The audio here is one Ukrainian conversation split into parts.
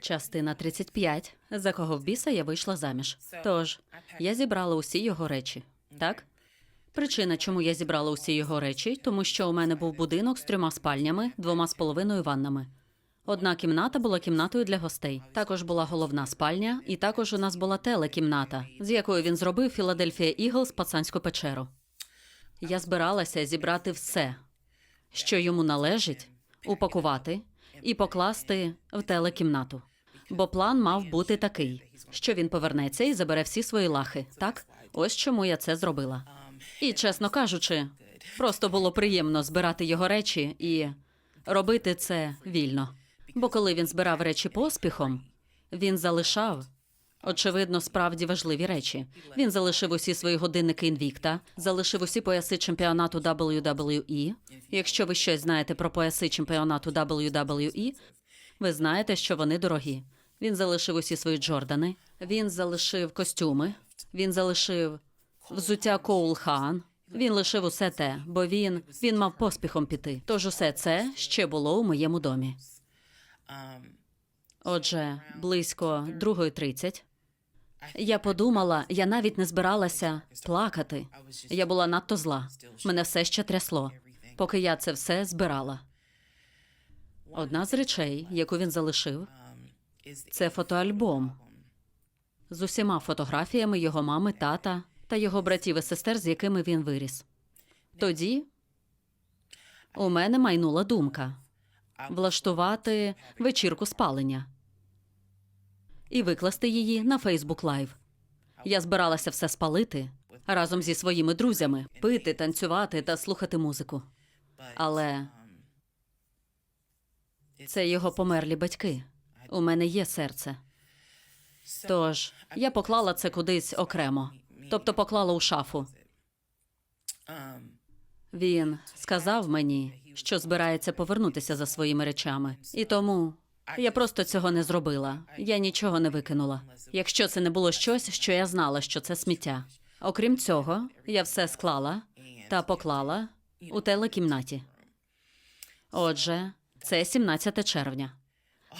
Частина 35. За кого в біса я вийшла заміж. Тож, я зібрала усі його речі. Так? Причина, чому я зібрала усі його речі, тому що у мене був будинок з трьома спальнями, двома з половиною ваннами. Одна кімната була кімнатою для гостей. Також була головна спальня, і також у нас була телекімната, з якою він зробив Філадельфія Іглс пацанську печеру. Я збиралася зібрати все, що йому належить, упакувати і покласти в телекімнату. Бо план мав бути такий, що він повернеться і забере всі свої лахи. Так, ось чому я це зробила. І чесно кажучи, просто було приємно збирати його речі і робити це вільно. Бо коли він збирав речі поспіхом, він залишав. Очевидно, справді важливі речі. Він залишив усі свої годинники інвікта, залишив усі пояси чемпіонату WWE. Якщо ви щось знаєте про пояси чемпіонату WWE, ви знаєте, що вони дорогі. Він залишив усі свої Джордани, він залишив костюми, він залишив взуття Коул Хан. Він лишив усе те, бо він, він мав поспіхом піти. Тож усе це ще було у моєму домі. Отже, близько 2.30 я подумала, я навіть не збиралася плакати. Я була надто зла. Мене все ще трясло, поки я це все збирала. Одна з речей, яку він залишив, це фотоальбом з усіма фотографіями його мами, тата та його братів і сестер, з якими він виріс. Тоді у мене майнула думка влаштувати вечірку спалення і викласти її на Фейсбук Лайв. Я збиралася все спалити разом зі своїми друзями, пити, танцювати та слухати музику. Але це його померлі батьки. У мене є серце. Тож я поклала це кудись окремо, тобто поклала у шафу. Він сказав мені, що збирається повернутися за своїми речами, і тому я просто цього не зробила. Я нічого не викинула. Якщо це не було щось, що я знала, що це сміття. Окрім цього, я все склала та поклала у телекімнаті. Отже, це 17 червня.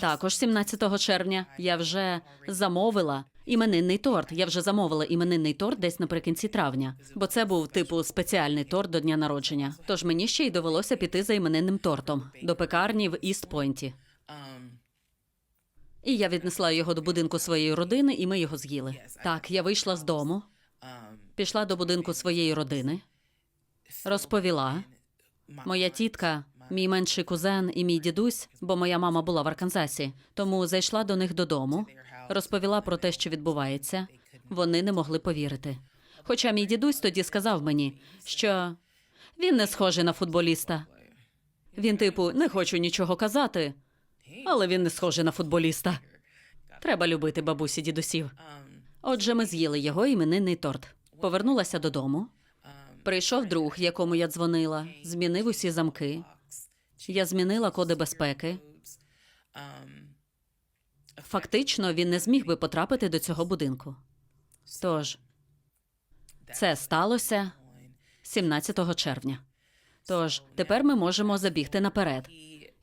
Також 17 червня я вже замовила іменинний торт. Я вже замовила іменинний торт десь наприкінці травня, бо це був типу спеціальний торт до дня народження. Тож мені ще й довелося піти за іменинним тортом до пекарні в Іст-Пойнті. І я віднесла його до будинку своєї родини, і ми його з'їли. Так, я вийшла з дому, пішла до будинку своєї родини, розповіла. Моя тітка, мій менший кузен і мій дідусь, бо моя мама була в Арканзасі, тому зайшла до них додому, розповіла про те, що відбувається. Вони не могли повірити. Хоча мій дідусь тоді сказав мені, що він не схожий на футболіста. Він, типу, не хочу нічого казати, але він не схожий на футболіста. Треба любити бабусі дідусів. Отже, ми з'їли його іменинний торт. Повернулася додому. Прийшов друг, якому я дзвонила, змінив усі замки. Я змінила коди безпеки. Фактично, він не зміг би потрапити до цього будинку. Тож, це сталося 17 червня. Тож тепер ми можемо забігти наперед.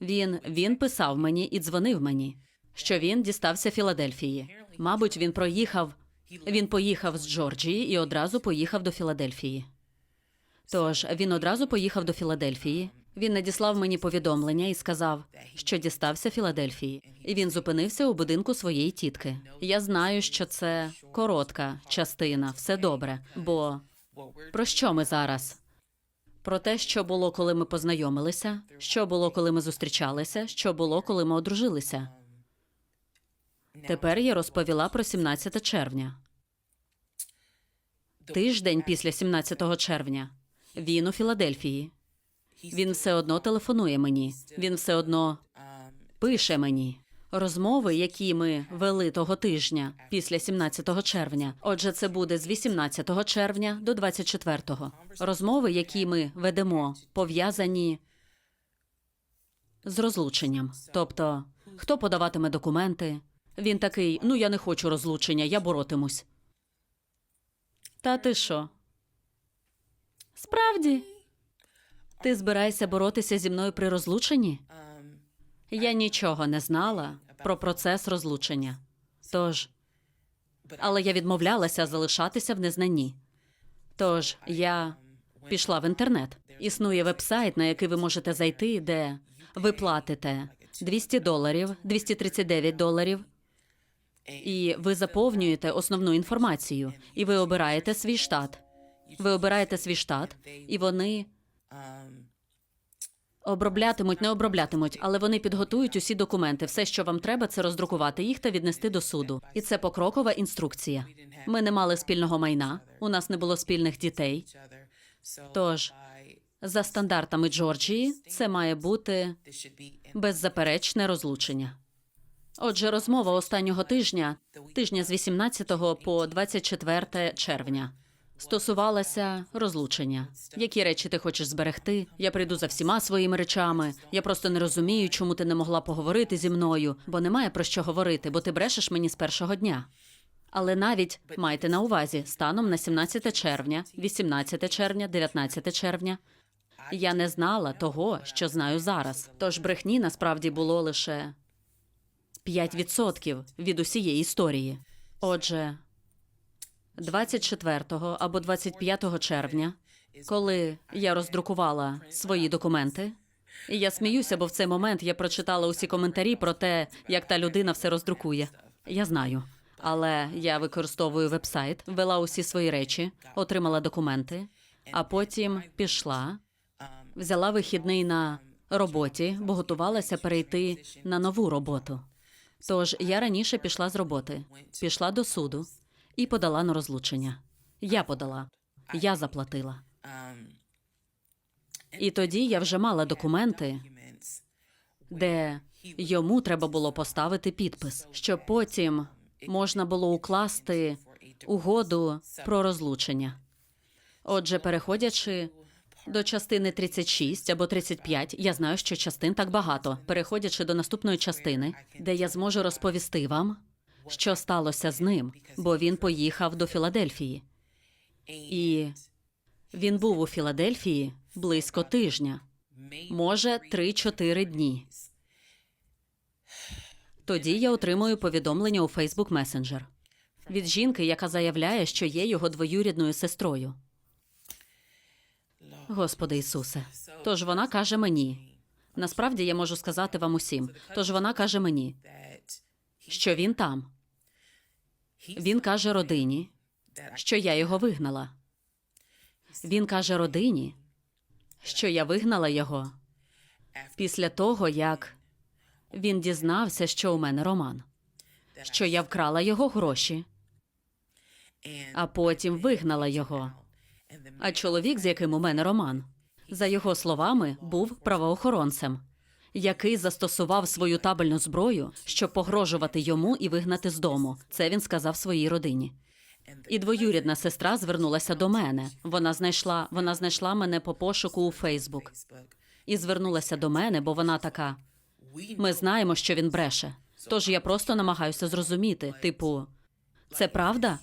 Він, він писав мені і дзвонив мені, що він дістався Філадельфії. Мабуть, він проїхав. Він поїхав з Джорджії і одразу поїхав до Філадельфії. Тож він одразу поїхав до Філадельфії. Він надіслав мені повідомлення і сказав, що дістався Філадельфії, і він зупинився у будинку своєї тітки. Я знаю, що це коротка частина, все добре. Бо про що ми зараз? Про те, що було, коли ми познайомилися, що було, коли ми зустрічалися, що було, коли ми одружилися. Тепер я розповіла про 17 червня. Тиждень після 17 червня. Він у Філадельфії. Він все одно телефонує мені. Він все одно пише мені. Розмови, які ми вели того тижня після 17 червня. Отже, це буде з 18 червня до 24. Розмови, які ми ведемо, пов'язані з розлученням. Тобто, хто подаватиме документи? Він такий: ну я не хочу розлучення, я боротимусь. Та ти що? Справді? Ти збираєшся боротися зі мною при розлученні? Я нічого не знала про процес розлучення. Тож, але я відмовлялася залишатися в незнанні. Тож я пішла в інтернет. Існує вебсайт, на який ви можете зайти, де ви платите 200 доларів, 239 доларів, і ви заповнюєте основну інформацію, і ви обираєте свій штат. Ви обираєте свій штат, і вони оброблятимуть, не оброблятимуть, але вони підготують усі документи. Все, що вам треба, це роздрукувати їх та віднести до суду. І це покрокова інструкція. Ми не мали спільного майна, у нас не було спільних дітей. Тож, за стандартами Джорджії, це має бути беззаперечне розлучення. Отже, розмова останнього тижня, тижня з 18 по 24 червня, стосувалася розлучення. Які речі ти хочеш зберегти? Я прийду за всіма своїми речами. Я просто не розумію, чому ти не могла поговорити зі мною, бо немає про що говорити, бо ти брешеш мені з першого дня. Але навіть майте на увазі, станом на 17 червня, 18 червня, 19 червня, я не знала того, що знаю зараз. Тож брехні насправді було лише 5% від усієї історії. Отже, 24 або 25 червня, коли я роздрукувала свої документи, і я сміюся, бо в цей момент я прочитала усі коментарі про те, як та людина все роздрукує. Я знаю. Але я використовую вебсайт, ввела усі свої речі, отримала документи, а потім пішла, взяла вихідний на роботі, бо готувалася перейти на нову роботу. Тож я раніше пішла з роботи, пішла до суду і подала на розлучення. Я подала, я заплатила. І тоді я вже мала документи, де йому треба було поставити підпис, щоб потім можна було укласти угоду про розлучення. Отже, переходячи до частини 36 або 35, я знаю, що частин так багато. Переходячи до наступної частини, де я зможу розповісти вам, що сталося з ним, бо він поїхав до Філадельфії. І він був у Філадельфії близько тижня, може, 3-4 дні. Тоді я отримую повідомлення у Facebook Messenger від жінки, яка заявляє, що є його двоюрідною сестрою. Господи Ісусе. Тож вона каже мені. Насправді я можу сказати вам усім. Тож вона каже мені, що він там. Він каже родині, що я його вигнала. Він каже родині, що я вигнала його після того, як він дізнався, що у мене роман, що я вкрала його гроші, а потім вигнала його. А чоловік, з яким у мене роман, за його словами, був правоохоронцем, який застосував свою табельну зброю, щоб погрожувати йому і вигнати з дому. Це він сказав своїй родині. І двоюрідна сестра звернулася до мене. Вона знайшла, вона знайшла мене по пошуку у Фейсбук і звернулася до мене, бо вона така. Ми знаємо, що він бреше. Тож я просто намагаюся зрозуміти, типу, це правда?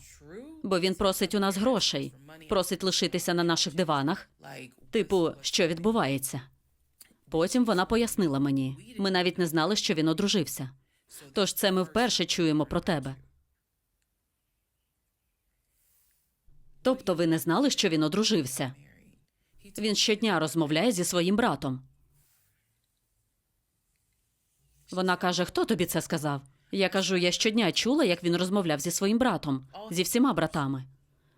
Бо він просить у нас грошей, просить лишитися на наших диванах. Типу, що відбувається? Потім вона пояснила мені. Ми навіть не знали, що він одружився. Тож це ми вперше чуємо про тебе. Тобто ви не знали, що він одружився? Він щодня розмовляє зі своїм братом. Вона каже: Хто тобі це сказав? Я кажу, я щодня чула, як він розмовляв зі своїм братом, зі всіма братами.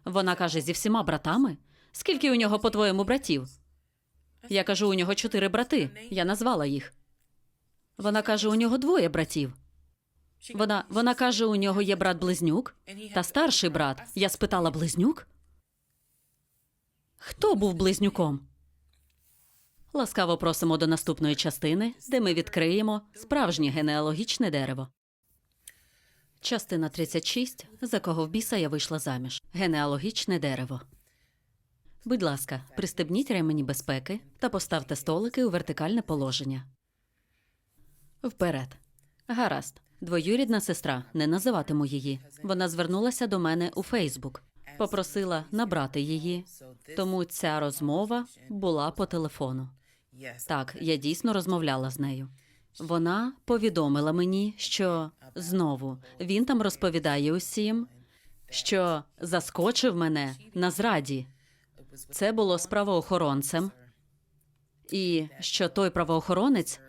Вона каже: зі всіма братами? Скільки у нього, по-твоєму, братів? Я кажу, у нього чотири брати. Я назвала їх. Вона каже, у нього двоє братів. Вона, вона каже, у нього є брат-близнюк та старший брат. Я спитала близнюк. Хто був близнюком? Ласкаво просимо до наступної частини, де ми відкриємо справжнє генеалогічне дерево. Частина 36. За кого в біса я вийшла заміж. Генеалогічне дерево. Будь ласка, пристебніть ремені безпеки та поставте столики у вертикальне положення. Вперед. Гаразд. Двоюрідна сестра, не називатиму її. Вона звернулася до мене у Фейсбук, попросила набрати її, тому ця розмова була по телефону. Так, я дійсно розмовляла з нею. Вона повідомила мені, що знову він там розповідає усім, що заскочив мене на зраді. Це було з правоохоронцем, і що той правоохоронець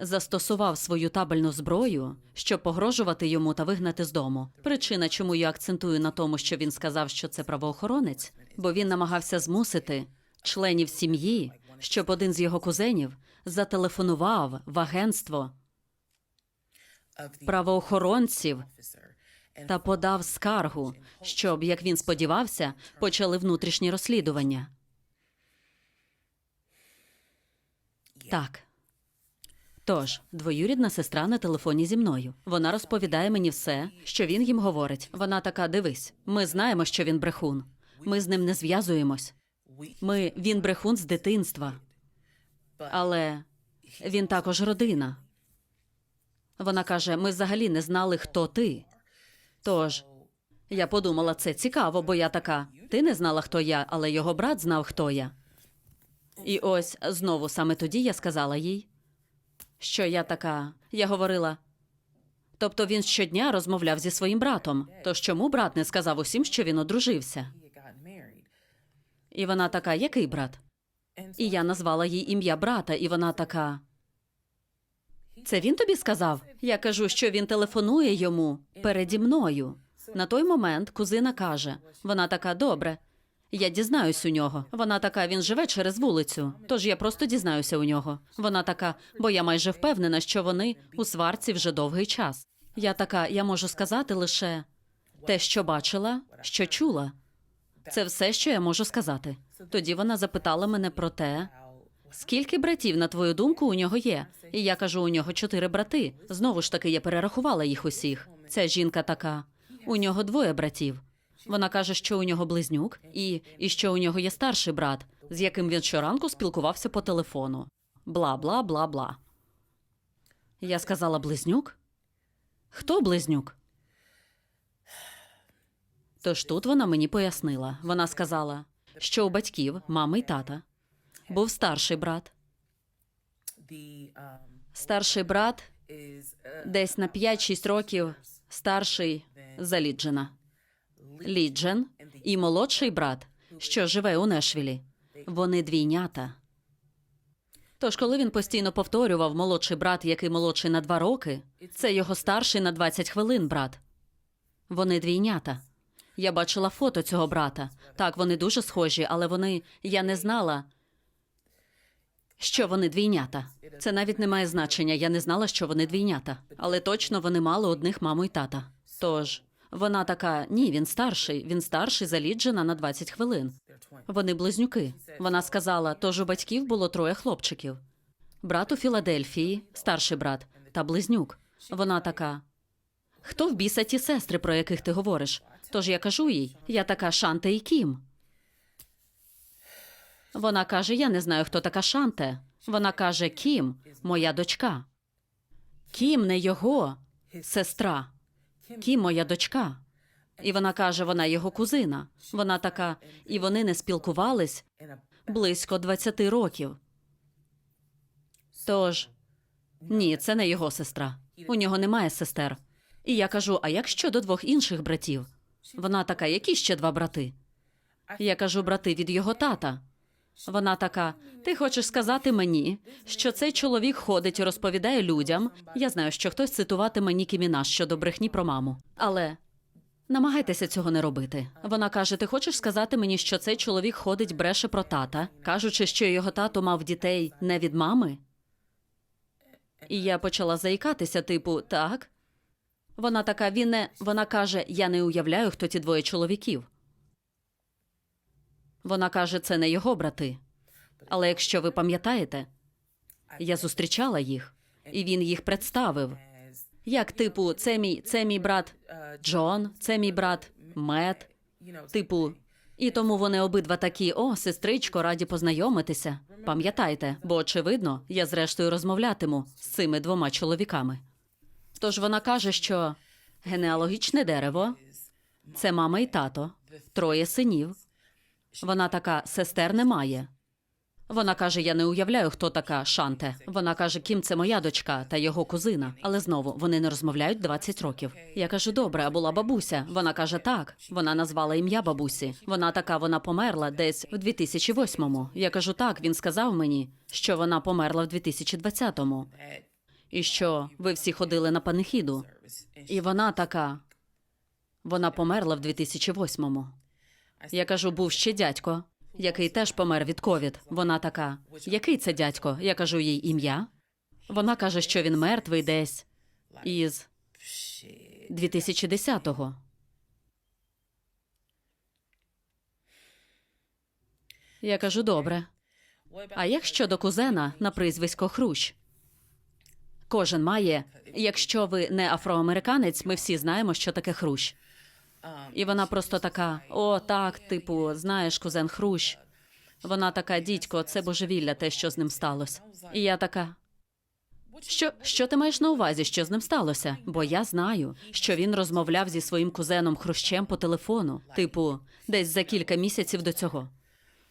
застосував свою табельну зброю, щоб погрожувати йому та вигнати з дому. Причина, чому я акцентую на тому, що він сказав, що це правоохоронець, бо він намагався змусити членів сім'ї, щоб один з його кузенів зателефонував в агентство правоохоронців та подав скаргу, щоб, як він сподівався, почали внутрішні розслідування. Так. Тож, двоюрідна сестра на телефоні зі мною. Вона розповідає мені все, що він їм говорить. Вона така: дивись, ми знаємо, що він брехун. Ми з ним не зв'язуємось. Ми він брехун з дитинства. Але він також родина. Вона каже: ми взагалі не знали, хто ти. Тож я подумала, це цікаво, бо я така: ти не знала, хто я, але його брат знав, хто я. І ось знову саме тоді я сказала їй, що я така. Я говорила. Тобто він щодня розмовляв зі своїм братом. Тож чому брат не сказав усім, що він одружився? І вона така, який брат? І я назвала їй ім'я брата, і вона така. Це він тобі сказав? Я кажу, що він телефонує йому переді мною. На той момент кузина каже: вона така, добре. Я дізнаюсь у нього. Вона така, він живе через вулицю. Тож я просто дізнаюся у нього. Вона така, бо я майже впевнена, що вони у сварці вже довгий час. Я така, я можу сказати лише те, що бачила, що чула. Це все, що я можу сказати. Тоді вона запитала мене про те, скільки братів, на твою думку, у нього є. І я кажу, у нього чотири брати. Знову ж таки, я перерахувала їх усіх. Ця жінка така: у нього двоє братів. Вона каже, що у нього близнюк, і, і що у нього є старший брат, з яким він щоранку спілкувався по телефону. Бла бла бла бла. Я сказала близнюк? Хто близнюк? Тож тут вона мені пояснила. Вона сказала, що у батьків, мами й тата, був старший брат. Старший брат десь на 5-6 років старший за Ліджена. Ліджен і молодший брат, що живе у Нешвілі. Вони двійнята. Тож, коли він постійно повторював молодший брат, який молодший на два роки, це його старший на 20 хвилин брат. Вони двійнята. Я бачила фото цього брата. Так, вони дуже схожі, але вони. Я не знала, що вони двійнята. Це навіть не має значення. Я не знала, що вони двійнята. Але точно вони мали одних маму й тата. Тож вона така: ні, він старший. Він старший за Ліджена на 20 хвилин. Вони близнюки. Вона сказала: тож у батьків було троє хлопчиків. Брат у Філадельфії, старший брат, та близнюк. Вона така. Хто в біса ті сестри, про яких ти говориш? Тож я кажу їй, я така Шанте і Кім. Вона каже: Я не знаю, хто така Шанте. Вона каже: Кім, моя дочка. Кім не його сестра. Кім моя дочка. І вона каже, вона його кузина. Вона така, і вони не спілкувались близько 20 років. Тож, ні, це не його сестра. У нього немає сестер. І я кажу: а як щодо двох інших братів? Вона така, які ще два брати? Я кажу, брати від його тата. Вона така: ти хочеш сказати мені, що цей чоловік ходить і розповідає людям. Я знаю, що хтось цитуватиме Нікі Мінаш щодо брехні про маму. Але намагайтеся цього не робити. Вона каже: Ти хочеш сказати мені, що цей чоловік ходить бреше про тата, кажучи, що його тато мав дітей не від мами? І я почала заїкатися, типу, так. Вона така, він не. Вона каже: Я не уявляю, хто ті двоє чоловіків. Вона каже, це не його брати. Але якщо ви пам'ятаєте, я зустрічала їх, і він їх представив. Як, типу, це мій, це мій брат Джон, це мій брат Мет. Типу, і тому вони обидва такі: о, сестричко, раді познайомитися. Пам'ятайте, бо очевидно, я зрештою розмовлятиму з цими двома чоловіками. Тож вона каже, що генеалогічне дерево це мама і тато, троє синів. Вона така: сестер немає. Вона каже: Я не уявляю, хто така Шанте. Вона каже, Кім це моя дочка та його кузина. Але знову вони не розмовляють 20 років. Я кажу, добре, а була бабуся. Вона каже, так. Вона назвала ім'я бабусі. Вона така, вона померла десь в 2008-му. Я кажу, так. Він сказав мені, що вона померла в 2020-му. І що ви всі ходили на панихіду. І вона така. Вона померла в 2008-му. Я кажу, був ще дядько, який теж помер від ковід. Вона така: який це дядько? Я кажу їй ім'я. Вона каже, що він мертвий десь із 2010-го. Я кажу, добре. А як щодо кузена на прізвисько Хрущ? Кожен має. Якщо ви не афроамериканець, ми всі знаємо, що таке хрущ. І вона просто така: о, так, типу, знаєш, кузен Хрущ. Вона така, дідько, це божевілля, те, що з ним сталося. І я така. Що, що ти маєш на увазі, що з ним сталося? Бо я знаю, що він розмовляв зі своїм кузеном Хрущем по телефону, типу, десь за кілька місяців до цього.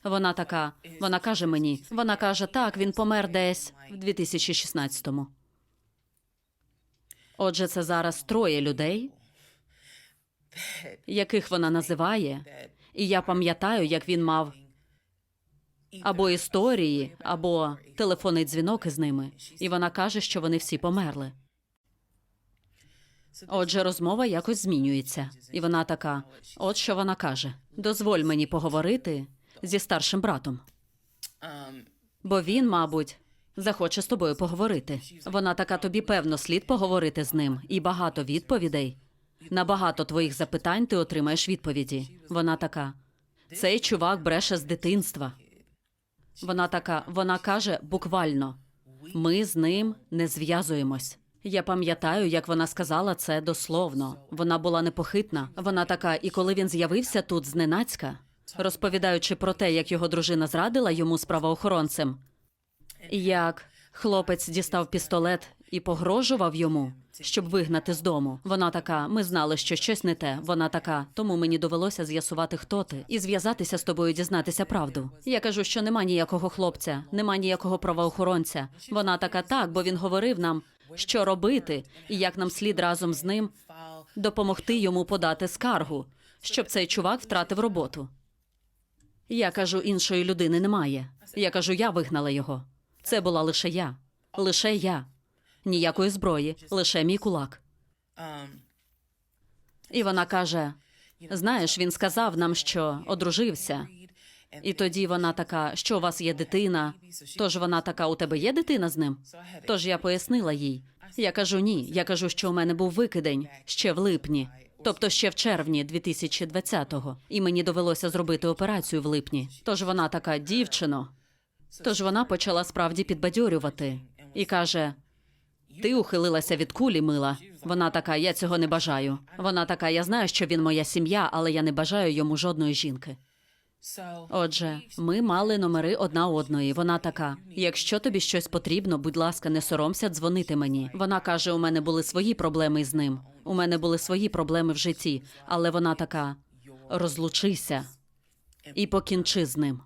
Вона така, вона каже мені, вона каже, так, він помер десь в 2016-му. Отже, це зараз троє людей, яких вона називає, і я пам'ятаю, як він мав або історії, або телефонний дзвінок із ними, і вона каже, що вони всі померли. Отже, розмова якось змінюється, і вона така: от що вона каже: дозволь мені поговорити зі старшим братом, бо він, мабуть, захоче з тобою поговорити. Вона така, тобі певно слід поговорити з ним, і багато відповідей. На багато твоїх запитань ти отримаєш відповіді. Вона така: цей чувак бреше з дитинства. Вона така, вона каже буквально: ми з ним не зв'язуємось. Я пам'ятаю, як вона сказала це дословно. Вона була непохитна. Вона така, і коли він з'явився тут зненацька, розповідаючи про те, як його дружина зрадила йому з правоохоронцем, як хлопець дістав пістолет і погрожував йому, щоб вигнати з дому. Вона така: ми знали, що щось не те. Вона така, тому мені довелося з'ясувати, хто ти, і зв'язатися з тобою, дізнатися правду. Я кажу, що нема ніякого хлопця, нема ніякого правоохоронця. Вона така, так, бо він говорив нам, що робити, і як нам слід разом з ним допомогти йому подати скаргу, щоб цей чувак втратив роботу. Я кажу, іншої людини немає. Я кажу, я вигнала його. Це була лише я. Лише я. Ніякої зброї, лише мій кулак. І вона каже: знаєш, він сказав нам, що одружився. І тоді вона така, що у вас є дитина. Тож вона така, у тебе є дитина з ним? Тож я пояснила їй. Я кажу ні. Я кажу, що у мене був викидень ще в липні, тобто ще в червні 2020-го. І мені довелося зробити операцію в липні. Тож вона така, дівчино. Тож вона почала справді підбадьорювати і каже: Ти ухилилася від кулі, мила. Вона така, я цього не бажаю. Вона така, я знаю, що він моя сім'я, але я не бажаю йому жодної жінки. Отже, ми мали номери одна одної. Вона така: якщо тобі щось потрібно, будь ласка, не соромся дзвонити мені. Вона каже: у мене були свої проблеми із ним. У мене були свої проблеми в житті, але вона така: розлучися і покінчи з ним.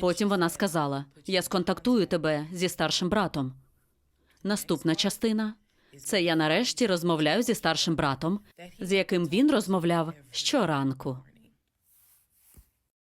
Потім вона сказала: Я сконтактую тебе зі старшим братом. Наступна частина це я нарешті розмовляю зі старшим братом, з яким він розмовляв щоранку.